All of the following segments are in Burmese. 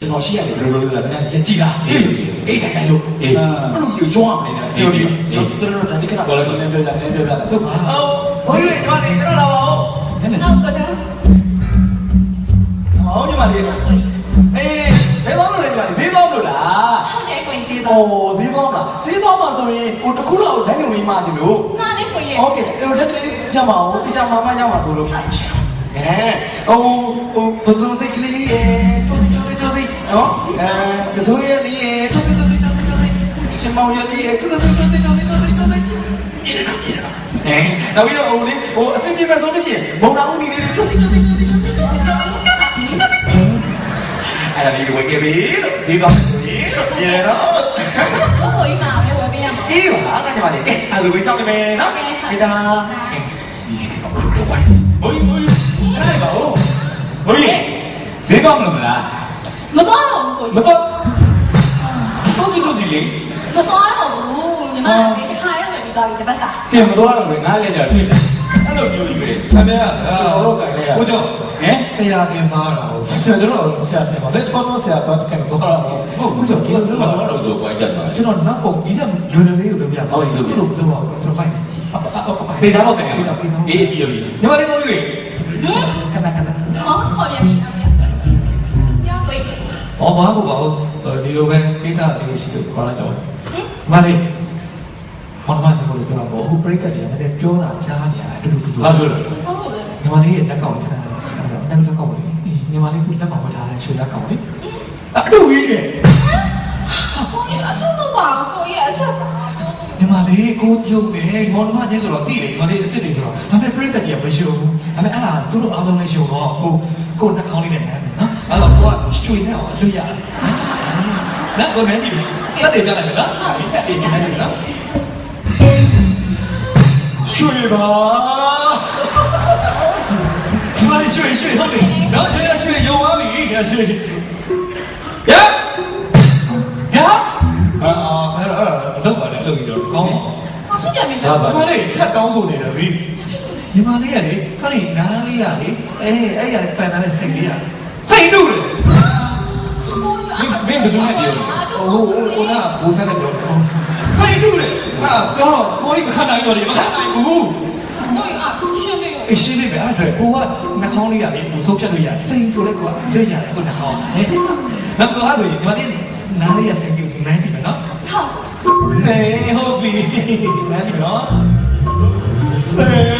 ကျွန်တော်ရှိရတယ်ဘယ်လိုလုပ်လဲခင်ဗျာကြည်လားအေးအေးခိုင်လို့ အေး အဲ့လိုရွာနေတယ် အေးအေးအေး တော်တော်ဒါဒီကရ ကောလည်းနည်းပြောကြနည်းပြောကြဟုတ်ပါ အော်ဘိုးကြီးကျွန်တော်နေကျွန်တော်လာပါဦး နည်းနည်း နောက်ကတော့ ဟောညီမလေးအေးဈေးသောလို့လေညီမလေးဈေးသောလို့လား ဟုတ်တယ်ကိုကြီး အိုးဈေးသောလားဈေးသောမှာဆိုရင်ဟိုတစ်ခုလောက်ဓာတ်ညုံကြီးမှတယ်လို့ နားလေးကိုကြီး โอเคအဲ့တော့တက်လေးပြမအောင်တိကျမှမရမှာဆိုလို့အဲဟိုဟိုဘဇူစိတ်ကလေးရေတူတူတူတူနော် အဲဘဇူရဲ့လေးရေတူတူတူတူတူချမောင်ရဲ့လေးရေတူတူတူတူတူတူတူအဲနောက်ပြီးတော့ဟိုလေဟိုအသိပြမဲ့ဆိုလို့ရှိရင်မုံနာဦးနေလေးတူတူတူတူတူအဲ့ဒါလေးဝေခဲ့ပြီလို့ဒီတော့ဒီတော့ရေတော့ကိုကြီးမှာပဲဝယ်ပေးရမှာအေးပါငါညီမလေးကဲအဲ့လိုဝေးဆောင်နေမယ်နော်ဒီတာဒီတော့ဘယ်လိုဝိုင်းဘိုးကြီးဘိုးကြီးအဲ့ဒါပါဦးဘိုးကြီးဈေးကောင်းမလို့မလား မသွားတော့ဘူးကိုမကြီးတော့တော့စီတော့စီလေးမသွားတော့ဘူးညီမလေးတစ်ခါရောက်ပြီသွားပြီတပတ်စာပြင်မတော့တော့ငါလည်းတော့တွေ့တယ်အဲ့လိုမျိုးကြီးပဲခင်ဗျာကျွန်တော်တို့ကလည်းကိုကျော်ဟမ်ဆရာပြင်ပါတော့ဆရာကျွန်တော်ဆရာပြင်ပါလက်ထောင်းဆရာတော့ခင်ဗျာတော့တော့ဟုတ်ကိုကျော်ဒီလိုမတော်တော့ဆိုကွာကြက်သွားကျွန်တော်နောက်ပုံဒီကလွယ်လွယ်လေးကိုလုပ်ပြပါလို့လုပ်တော့ကျွန်တော်ဖိုက်ဒေတာတော့တယ်အေးပြီးပြီညီမလေးဘိုးကြီးဟင်ခဏခဏ ဟောဘာလို့ပါဘူးဒီလိုပဲကိစ္စလေးရှိလို့ခေါ်လာကြပါမလေးဘာမှမပြောလို့ကျွန်တော်ဟို break ကတည်းကလည်းပြောတာကြားနေရတယ်တူတူတူဘာလို့လဲဟုတ်တယ်ညီမလေးရဲ့လက်ကောင်ခဏအဲ့လက်ကောင်လေးညီမလေးကလက်ကောင်ဝထားတဲ့ရွှေလက်ကောင်လေးအတူကြီးရဲ့ကိုကြီးအဆမပါကိုကြီးအဆပါညီမလေးကိုပြုတ်တယ်မောင်နှမချင်းဆိုတော့တိတယ်ညီမလေးအစ်စ်တွေဆိုတော့ဒါပေမဲ့ပြိတ္တကြီးကမရှုံဘူးဒါပေမဲ့အဲ့ဒါသူတို့အားလုံးလည်းရှုံတော့ကိုကိုနှာခေါင်းလေးနဲ့နမ်းတယ်နော် အဲ့တော့ကိုကရွှေနဲ့အောင်လွတ်ရတယ်နော်ကိုနမ်းကြည့်မယ်တက်တယ်ပြလိုက်မယ်နော်တက်တယ်ပြလိုက်မယ်နော်ရွှေပါညီမလေးရွှေရွှေဟုတ်တယ်နော်ရွှေရွှေရုံသွားပြီရွှေရရအာအဲ့တော့တော့ပါလေလုပ်ပြီးတော့ကောင်းပါဘာဖြစ်ပြန်ပြီဒါပါမလေးခက်တောင်းဆိုနေတယ်ဗျညီမလေးကလေခါလေးနားလေးကလေအေးအဲ့ရပန်လာတဲ့စိတ်လေးက စိတ်တူတယ်မင်းဘယ်သူနဲ့ပြောလဲဟိုဟိုဟိုကဘူဆန်းနဲ့ပြောတယ်စိတ်တူတယ်ဟာကျွန်တော်ကိုကြီးမခံနိုင်တော့လေမခံနိုင်ဘူးကိုကြီးအရှင်းပြီအေးရှင်းနေပြီအဲ့ဒါကိုကနှာခေါင်းလေးကလေဘူဆိုးဖြတ်လို့ရစိတ်ဆိုလဲကိုကလွတ်ရတယ်ကိုနှာခေါင်းဟဲ့နောက်ကတော့ဆိုရင်ညီမလေးနားလေးကစိတ်တူဒီနိုင်စီမယ်နော်ဟုတ်ဟေးဟုတ်ပြီနားပြီနော်စိတ်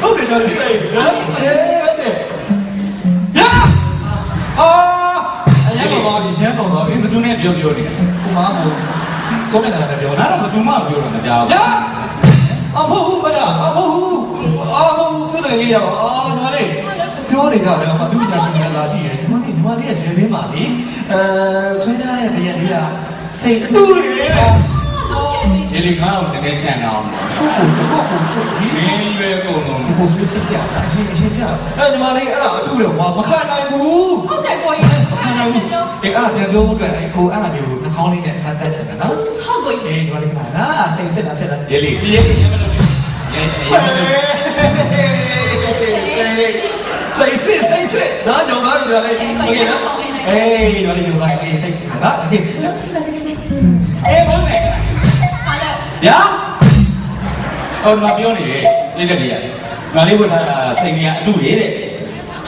ဟုတ်တယ်တော့စိတ်နော်အေးဟုတ်တယ်ရ အာအရင်ကတော့ဒီကျန်းတော်တော့မင်းဘယ်သူနဲ့ပြောပြောနေလဲကိုမကိုစိုးနေတာလည်းပြောငါတာတော့ဘယ်သူမှပြောတော့မကြောက်ရအဖို့ဘူးမလားအဖို့ဘူးအဖို့ဘူးသူလည်းရပါအာညီမလေးပြောနေကြတယ်အမလူညာရှင်ကလာကြည့်တယ်ညီမလေးညီမလေးရဲ့လေဘင်းပါလေအဲထွေးထားတဲ့ဘရက်လေးကစိတ်အတူလေ ယ်လေးငါ့ကိုတကယ်ချန်အောင်ကိုကိုကိုကိုကိုမင်းကြီးပဲအကုန်လုံးကိုကိုဆွေးစစ်ပြအရှင်အရှင်ပြအဲ့ညီမလေးအဲ့ဒါအခုတော့ဟွာမခံနိုင်ဘူးဟုတ်တယ်ကိုကြီးမခံနိုင်ဘူးအေးအဲ့ဒါပြန်ပြောဖို့အတွက်အဲ့ကိုအဲ့ဒါမျိုးနှာခေါင်းလေးနဲ့ခါတက်ချင်တယ်နော်ဟုတ်ကိုကြီးအေးညီမလေးကနာတိတ်စစ်တာဖြစ်တာရယ်လေးတရေရမလို့ရဲရဲမလို့စိတ်စစ်စိတ်စစ်နော်ကြောင့်ကားတို့လည်းမကင်နော်အေးညီမလေးတို့လည်းစိတ်ကလားအေးဘုန်းကြီး ဟာလေဗျာဟောဒီမှာပြောနေတယ်လေးတဲ့လေးရငါလေးဝတ်ထားတာစိတ်ကြီးကအတူရေးတဲ့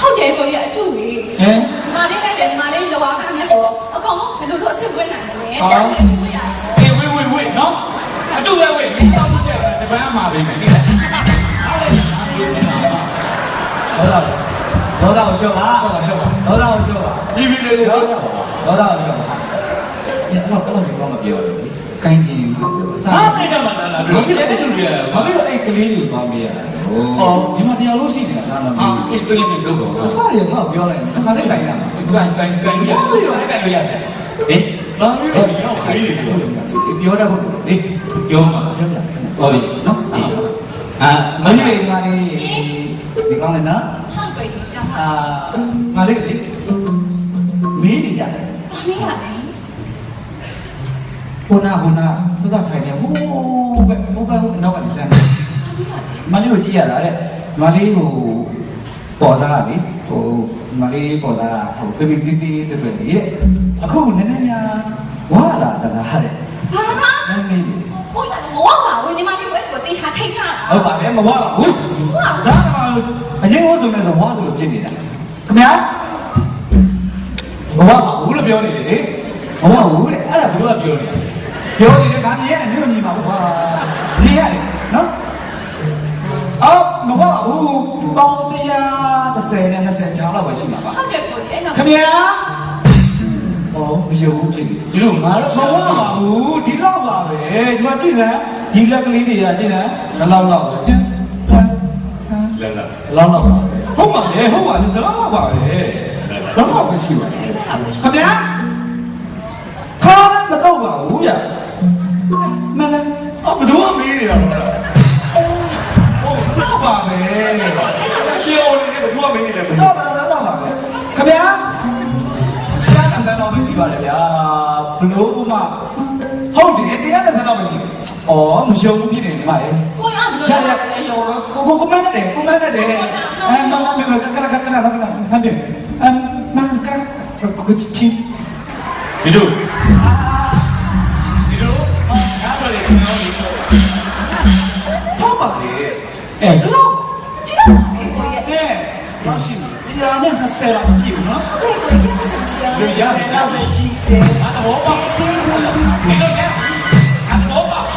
ဟုတ်တယ်ကိုကြီးအတူကြီးဟမ်မာလေးလိုက်တယ်မာလေးလောအောင်ခမ်းနေဆိုအကောင်လုံးဘယ်လိုလုပ်အစ်စ်ဝင်နိုင်လဲအေးဝေးဝေးဝေးနော်အတူပဲဝေးမင်းတောင်းချက်စပန်းမှာပဲမယ်တိလားဒေါသဒေါသကိုရှော့ပါရှော့ပါရှော့ပါဒေါသကိုရှော့ပါဒီဗီလေးလေးတော့ဒေါသကိုရှော့ပါညတော့တော့ဒီကောင်မပြောဘူးကိုင်းချင်ဘူး ပြောဟာနေကြမှာလားဘယ်ဖြစ်တဲ့တူရဘာဖြစ်လို့အဲ့ကလေးတွေသွားမေးရလဲဟောဒီမှာတရားလို့ရှိနေတာဒါမှမဟာဟုတ်အေးတွေ့နေလို့တော့အစားရငါပြောလိုက်တစ်ခါတည်းကိုင်းရမှာကန်ကန်ကန်လို့ရတယ်ကန်လို့ရတယ်ဟင်ဘာလို့လဲရောက်ခိုင်းနေပြောတာဟုတ်လေပြောမှာပြောပြဟောပြီနော်အာမမကြီးင်းငါလေးဒီကောင်းလေနော်ဟုတ်ကိုကြီးကြောင်းပါအာငါလေးလေမင်းနေကြတယ်ဘာမင်းရလဲဟိုနာဟိုနာ သုဒ္ဓထိုင်နေဟိုးဘယ်ဟိုဘယ်နောက်ကလည်းတန်းမလေးကိုကြည့်ရတာတဲ့မလေးဟိုပေါ်သားကလေဟိုမလေးပေါ်တာဟိုပြပြတီးတီးတွေ့တွေ့ရဲ့အခုနည်းနည်းများဝါလာတလားတဲ့ဘာနည်းနည်းလေးကိုရမောပါဘူးဒီမှာလေးဝဲကိုတေချာထိတ်ထားတာဟုတ်ပါလေမဝါပါဘူးဒါကအရင်ကဆိုနေဆိုဝါတယ်လို့ဖြစ်နေတာခင်ဗျာမဝါပါဘူးလို့ပြောနေတယ်လေမဝါဘူးတဲ့အဲ့ဒါဘယ်လိုကပြောနေတာ ပြောနေတယ်ဒါမြင်ရတယ်မမြင်ပါဘူးကွာမြင်ရတယ်နော်အော်မဝါဘူးပေါင်း130နဲ့20ကျောင်းလောက်ပဲရှိမှာပါဟုတ်တယ်ကိုအဲ့တော့ခင်ဗျာဟောမယုံဘူးဖြစ်နေဒီလိုငါတော့မဝါပါဘူးဒီလောက်ပါပဲဒီမှာကြည့်စမ်းဒီလက်ကလေးတွေကကြည့်စမ်းဒီလောက်လောက်ပဲလဲလဲလောက်လောက်ပါဟုတ်ပါလေဟုတ်ပါလေဒီလောက်လောက်ပါပဲလောက်လောက်ပဲရှိပါခင်ဗျာခါမတော့ပါဘူးဗျ မလဲအော်ဘယ်သူကမေးနေတာလဲဟုတ်တော့ပါပဲရှင်းအောင်နေဘယ်သူကမေးနေလဲဘယ်တော့ပါတော့တော့ပါပဲခင်ဗျာတရားကစားတော့မရှိပါလေဗျာဘလို့ဥမဟုတ်တယ်တရားကစားတော့မရှိဩမရှုံဘူးဖြစ်နေဒီမှာလေကိုရမလို့ရရကိုကိုကိုမန်းတယ်ကိုမန်းတယ်အဲမမမကကကကကကဟမ်တယ်အမ်မန်ကကိုချီဒီလို 60လောက်ပြည့်ဘူးနော်လူရတယ်တော့မရှိတယ်အတော်ပါဒီလိုကျအတော်ပါဟို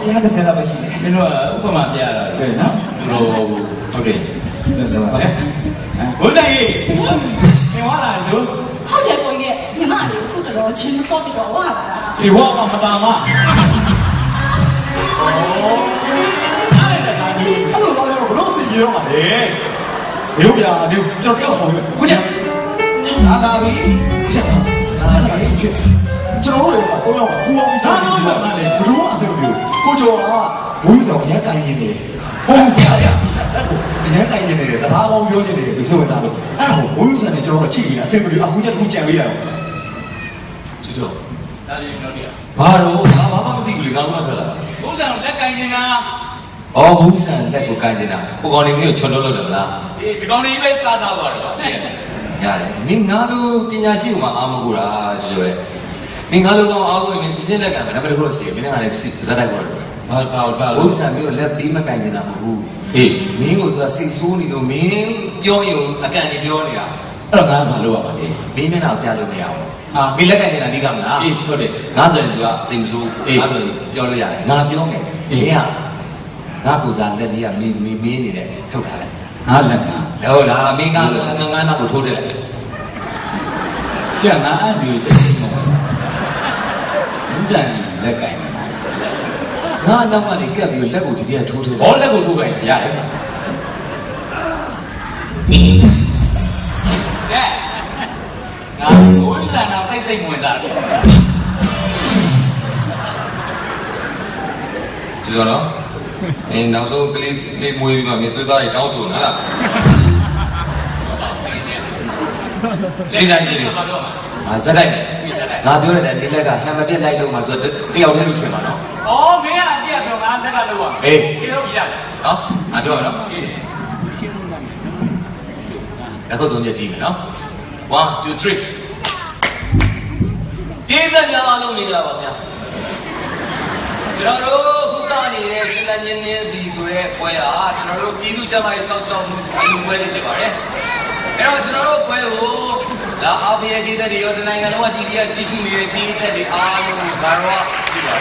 တရား30လောက်ပဲရှိတယ်မင်းတို့ဥပမာပြရတာလေနော်ဟိုဟုတ်တယ်ဟုတ်တယ်ဟိုလာလို့ဟုတ်တယ်ကိုကြီးညီမလေးခုတလောချင်းမစော့ပြီးတော့ဝါလာဒီဝါမှာမပါမအော်အဲ့ဒါကလည်းအဲ့လိုတော့ဘလို့သိရအောင်ပါလေ ရုပ်ပြဒီကျွန်တော်တော့ဟောခုချက်လာလာပြီခုချက်ဆက်လာရေးကျွန်တော်တို့ကတော့ရောက်ပါကိုအောင်ပြီးတော့ဘလို့အဆင်ပြေကိုကျော်ကဝိဇ္ဇာရက်တိုင်းရင်းနေဟုတ်ပြရရက်တိုင်းရင်းနေတယ်တဘာကောင်းပြောနေတယ်ဒီဆိုသားလို့အဲ့ဒါဝိဇ္ဇာနဲ့ကျွန်တော်တို့ချိနေတာအဆင်ပြေအခုချက်တခုကြံပေးတာကျူဆိုဒါလေးနောက်တည်းဘာတော့ဘာဘာမှမသိဘူးလေငါတို့ကထွက်လာဘုရားလက်ကင်နေတာ။ အော်ဘူးဆန်လက်ကိုကိုင်းနေတာ။ကိုကောင်နေမျိုးချွန်လို့လို့တယ်မလားဒီဒီကောင်လေးပဲစားစားသွားတယ်ရှင်း။ရတယ်။မင်းငါလိုပညာရှိကမှအာမကိုတာကျွကျွဲ။မင်းငါလိုတော့အားကိုမင်းစစ်စစ်လက်ကံပဲဒါပေမဲ့ကိုတော့ရှိမင်းကလည်းဇက်တိုက်ပေါ်တယ်ဘာဘာဘာ။ဘူးဆန်မျိုးလက်ပြီးမကိုင်းနေတာမဟုတ်ဘူးဟေး။မင်းကိုသူကစိတ်ဆိုးနေလို့မင်းပြောရင်အကန့်ကြီးပြောနေတာအဲ့တော့ငါဘာလုပ်ရမှာလဲ။မင်းမျက်နှာပြလို့မရဘူးဟာ။မင်းလက်ကိုင်းနေတာဒီကမလားအေးဟုတ်တယ်ငါဆိုရင်သူကစိတ်မဆိုးအေးငါဆိုရင်ပြောလို့ရတယ်။ငါပြောမယ်။မင်းက ငါကိုစားလက်လေးကမင်းမင်းမင်းနေတယ်ထုတ်ထားလိုက်ငါလက်ကဟုတ်လားမင်းကငါငါနောက်ကိုထိုးတယ်လေကျန်ငါအတူတိတ်နေမှာဘုရားလက်ကင်ငါနောက်ကနေကပ်ပြီးလက်ကိုဒီတည်းထိုးတယ်ဘောလက်ကိုထိုးခိုင်းရတယ်ကဲငါဘုရားနာသိစိတ်ဝင်တာတယ်ကျတော့နော် အင်းနောက်ဆုံးကလေးလေးမွေးပြီးမှမြေသွေးသားကြီးတောင်းဆိုနော်လားလေးဆိုင်ကြီးလေဘာလို့ငါဇက်လိုက်တယ်ငါပြောရတယ်ဒီလက်ကဟမ်မပြက်လိုက်လို့မှသူတယောက်တည်းလို့ထင်မှာနော်အော်မင်းကအရှိအပြောငါတက်ကလို့ရအေးဒီတော့ပြရတယ်နော်ငါပြောရနော်အခုသုံးချက်ကြည့်မယ်နော်1 2 3ဒီသက်များအားလုံးနေကြပါဗျာကျွန်တော်တို့အခုက နေတဲ့ရှင်လန်းချင်းချင်းစီဆိုတဲ့ပွဲဟာကျွန်တော်တို့ပြည်သူ့ကျန်းမာရေးစောင့်ရှောက်မှုအလူပွဲလေးဖြစ်ပါတယ်အဲ့တော့ကျွန်တော်တို့ပွဲကိုလာအာဖီရဲ့ဒီသက်တွေရောတနိုင်ငံလုံးကဒီဒီကကြီးစုနေတဲ့ဒီသက်တွေအားလုံးကိုဘာရောကြည့်ပါ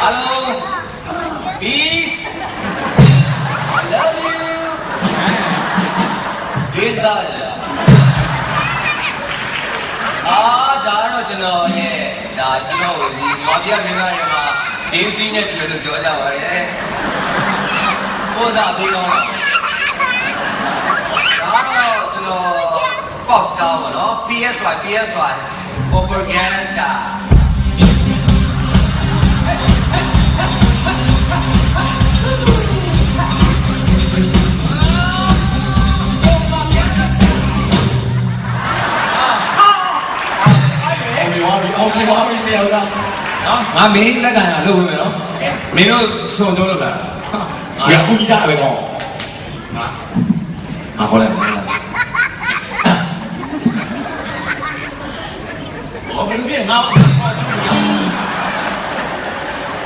အားလုံး peace love you ဒီသားရ အာဒါတော့ကျွန်တော်ရဲ့ဒါကျွန်တော်ဒီမာပြမင်းသားတွေမှာဂျင်းစီနဲ့ပြောလို့ပြောကြပါရဲ့ပို့စားပေးတော့ဒါတော့ကျွန်တော် pop star ပါနော် PSY PSY propaganda star အောင်ပြီအောင်ပြီအောင်ပြီအောင်ပြီတယောက်သားနော်နော်ငါမင်းလက်ကင်လာလုပ်ပေးမယ်နော်မင်းတို့စုံတော့လုပ်တာရကူကြီးစားပဲကောငါငါခေါ်လိုက်မယ်ဘောဘယ်လိုပြငါ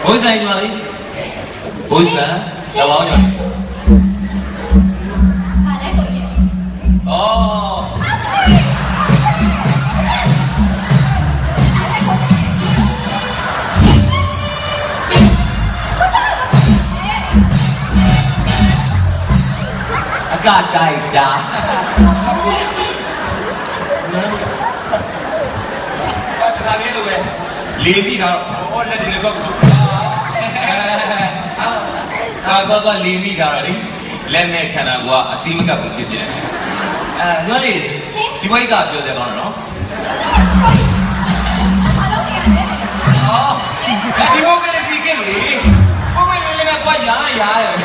ဘိုးဆိုင်ညီမလေးဘိုးဆိုင်တော့အောင်ကြောခါလဲကိုကြီးဩ ကတိုက်တာတခါလေးလိုပဲလေးပြီးတော့ဟောလက်တွေလည်းတော့အာတော့တော့လေးပြီးတာလေလက်နဲ့ခန္ဓာကိုယ်ကအစီမကပ်ဘူးဖြစ်ဖြစ်အဲညီမလေးဒီဘိုက်ကပြောတယ်ကောင်းတယ်နော်အားလုံးနေရတယ်အော်ဒီဘိုက်ကလည်းဒီကလေးဘိုက်ကလည်းလည်းကွာရာရာရယ်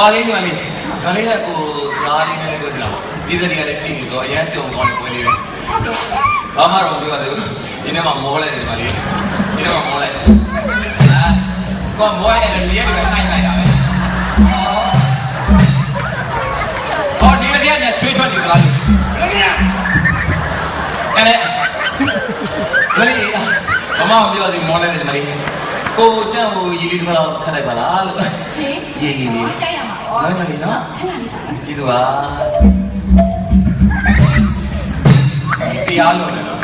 ပါလေးညီမလေးဒါလေးကကိုစကားလေးနဲ့ပြောချင်တာပေါ့ပြည်သူတွေကလည်းချိန်နေတော့အရန်တုံကောင်းနေပွဲလေးပဲဘာမှတော့ပြောရတယ်ဒီနေ့မှမောလိုက်တယ်ညီမလေးဒီနေ့မှမောလိုက်အာကောမောလိုက်တယ်မြေတွေကနိုင်လိုက်တာပဲဟောဒီကနေ့ကချွေးချွတ်နေကြလားအဲ့လေမလေးဘာမှမပြောသေးမောလိုက်တယ်ညီမလေးကိုကျန့်ဟိုရည်ရည်တစ်ခါတော့ခတ်လိုက်ပါလားလို့ရှင်ရေးရေးလေးကြိုက်ရမှာ ပေါ့နိုင်ပါလေနော်ခဏလေးစားနော်ကျေးဇူးပါတရားလို့လည်းနော်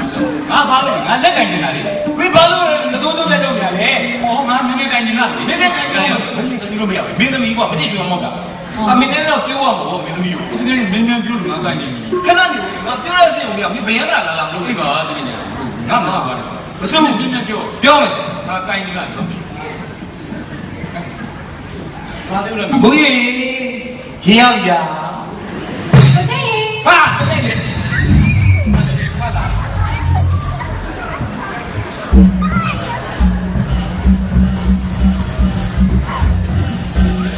ငါဘာလို့ငါလက်ကင်နေတာလေမင်းဘာလို့လဲငတိုးတိုးနဲ့လုပ်နေရလဲဟောငါမင်းငယ်ကင်နေတာလေမင်းနဲ့ကလည်းမင်းနဲ့ကလည်းလို့မရဘူးမင်းသမီးကမတိကျမဟုတ်တာအမင်းနဲ့တော့ပြောရမှာပေါ့မင်းသမီးကိုဒီနေ့မင်းများပြောလို့ငါကင်နေပြီခဏနေငါပြောရစီအောင်မရမင်းဘယ်ရလာလာမလို့အေးပါတကယ်ညာငါမဟုတ်ပါဘူးမစိုးမင်းများပြောပြောမယ်ငါကင်နေတာပြော ပြီဘာလို့လဲဘုန်းကြီးရေရောက်ရကိုကြီးဟာတဲ့လေ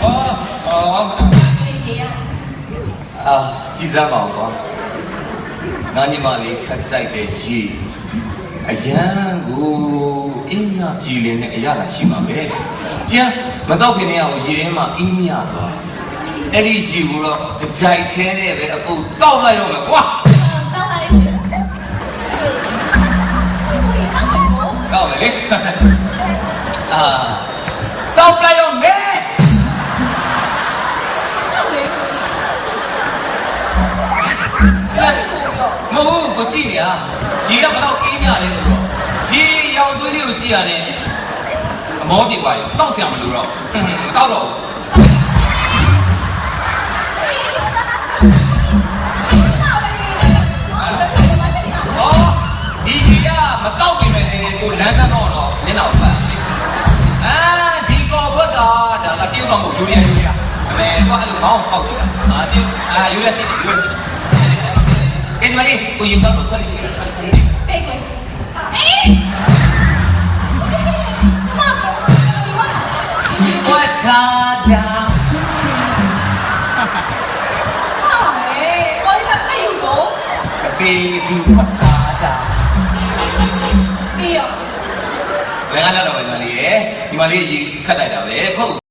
အော်အော်ဒီရအာကြည်စမ်းပါဦးကွာငါညီမလေးခက်ကြိုက်တဲ့ရေ အရန်ကိုအင်းညကြည်လင်းနဲ့အရသာရှိမှာပဲကျန်မတော့ခင်နဲ့အောင်ရေထဲမှာအင်းညသွားအဲ့ဒီရေကိုတော့ကြိုက်ချဲနဲ့ပဲအကုန်တောက်လိုက်တော့မယ်ကွာတောင်းပါလေကိုကြီးတောင်းပါကိုတောက်မယ်လေအာတောက်လိုက် ကိုကြည့်နေရရေကဘယ်တော့အင်းညလဲဆိုတော့ရေရောင်သွေးလေးကိုကြည့်ရတယ်အမောပြေပါရောတောက်ဆရာမလို့တော့ဟွန်းမတောက်တော့ဘူး哦，ဒီကြီးကမတောက်ပြင်မဲ့နေကိုလမ်းစမ်းတော့တော့နင်းတော့ဖတ်အာဒီကောဘတ်ကဒါကတရုတ်ဆောင်ကိုယူရယူရအမေတော့အဲ့လိုမောင်းဖောက်နေတာအာဒီအာယူရစီယူရကဲဒီမလေးကိုယူတော့ဖ Ven, Marín, oye, un papo, ¿cuál es? Ven, güey. ¡Ey! Guachaya. ¡Ay! ¿Cuál es la que usó? Baby, guachaya. Tío. လည်းကတော့ပဲမလေးရေဒီမလေးရေခတ်လိုက်တာပဲခုတ်